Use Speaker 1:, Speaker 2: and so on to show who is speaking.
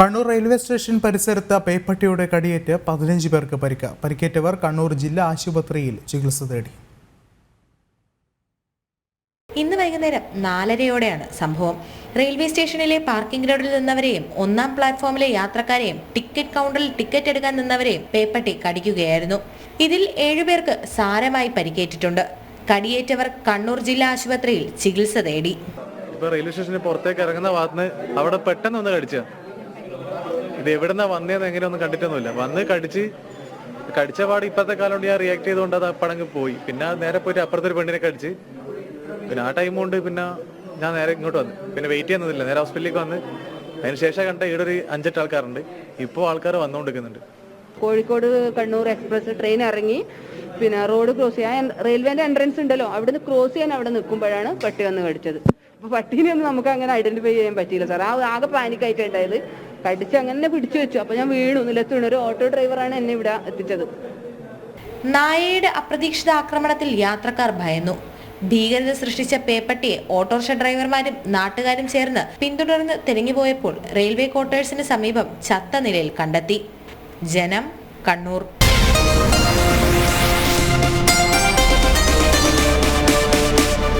Speaker 1: Kannur railway station പരിസരത്ത് പേപ്പട്ടിയുടെ കടിയേറ്റ് പതിനഞ്ച് പേർക്ക് പരിക്ക് പരിക്കേറ്റവർ കണ്ണൂർ ജില്ലാ ആശുപത്രിയിൽ ചികിത്സ തേടി.
Speaker 2: ഇന്ന് വൈകുന്നേരം നാലരയോടെയാണ് സംഭവം. റെയിൽവേ സ്റ്റേഷനിലെ പാർക്കിംഗ് ഗ്രൗണ്ടിൽ നിന്നവരെയും ഒന്നാം പ്ലാറ്റ്ഫോമിലെ യാത്രക്കാരെയും ടിക്കറ്റ് കൗണ്ടറിൽ ടിക്കറ്റ് എടുക്കാൻ നിന്നവരെയും പേപ്പട്ടി കടിക്കുകയായിരുന്നു. ഇതിൽ ഏഴുപേർക്ക് സാരമായി പരിക്കേറ്റിട്ടുണ്ട്. കടിയേറ്റവർ കണ്ണൂർ ജില്ലാ ആശുപത്രിയിൽ ചികിത്സ തേടി.
Speaker 3: ഇപ്പൊ റെയിൽവേ സ്റ്റേഷന് പുറത്തേക്ക് ഇറങ്ങുന്ന ഭാഗത്ത് അവിടെ പെട്ടെന്ന് ഒന്ന് കടിച്ച ഇത് എവിടുന്നാ വന്നേന്ന് എങ്ങനെയൊന്നും കണ്ടിട്ടൊന്നുമില്ല. വന്ന് കടിച്ച് കടിച്ച പാട് ഇപ്പത്തെ കാലം കൊണ്ട് ഞാൻ റിയാക്ട് ചെയ്തുകൊണ്ട് അത് പടങ്ങ് പോയി. പിന്നെ നേരെ പോയിട്ട് അപ്പുറത്തെ ഒരു പെണ്ണിനെ കടിച്ച്. പിന്നെ ആ ടൈം കൊണ്ട് പിന്നെ ഞാൻ നേരെ ഇങ്ങോട്ട് വന്നു. പിന്നെ വെയിറ്റ് ചെയ്യുന്നതില്ല. നേരെ ഹോസ്പിറ്റലിലേക്ക് വന്ന്. അതിനുശേഷം കണ്ട ഇവിടെ ഒരു അഞ്ചെട്ട് ആൾക്കാരുണ്ട്. ഇപ്പോൾ ആൾക്കാർ വന്നുകൊണ്ടിരിക്കുന്നുണ്ട്
Speaker 4: കോഴിക്കോട് കണ്ണൂർ എക്സ്പ്രസ് ട്രെയിൻ ഇറങ്ങി. പിന്നെ റോഡ് ക്രോസ് ചെയ്യാൻ റെയിൽവേന്റെ എൻട്രൻസ് ഉണ്ടല്ലോ. അവിടുന്ന് ക്രോസ് ചെയ്യാൻ അവിടെ നിൽക്കുമ്പോഴാണ് പട്ടി വന്ന് കടിച്ചത്. അപ്പൊ പട്ടീനെ ഒന്നും നമുക്ക് അങ്ങനെ ഐഡന്റിഫൈ ചെയ്യാൻ പറ്റിയില്ല സാർ ആ ആകെ പാനിക് ആയിട്ട് ഉണ്ടായത്. കടിച്ച് അങ്ങനെ പിടിച്ചു വെച്ചു. അപ്പൊ ഞാൻ വീണു. നിലത്ത് വീണു. ഒരു ഓട്ടോ ഡ്രൈവറാണ് എന്നെ ഇവിടെ എത്തിച്ചത്.
Speaker 2: നായയുടെ അപ്രതീക്ഷിത ആക്രമണത്തിൽ യാത്രക്കാർ ഭയന്നു. ഭീകരത സൃഷ്ടിച്ച പേപ്പട്ടിയെ ഓട്ടോറിക്ഷ ഡ്രൈവർമാരും നാട്ടുകാരും ചേർന്ന് പിന്തുടർന്ന് തിരഞ്ഞുപോയപ്പോൾ റെയിൽവേ ക്വാർട്ടേഴ്സിന് സമീപം ചത്ത നിലയിൽ കണ്ടെത്തി. ജനം കണ്ണൂർ.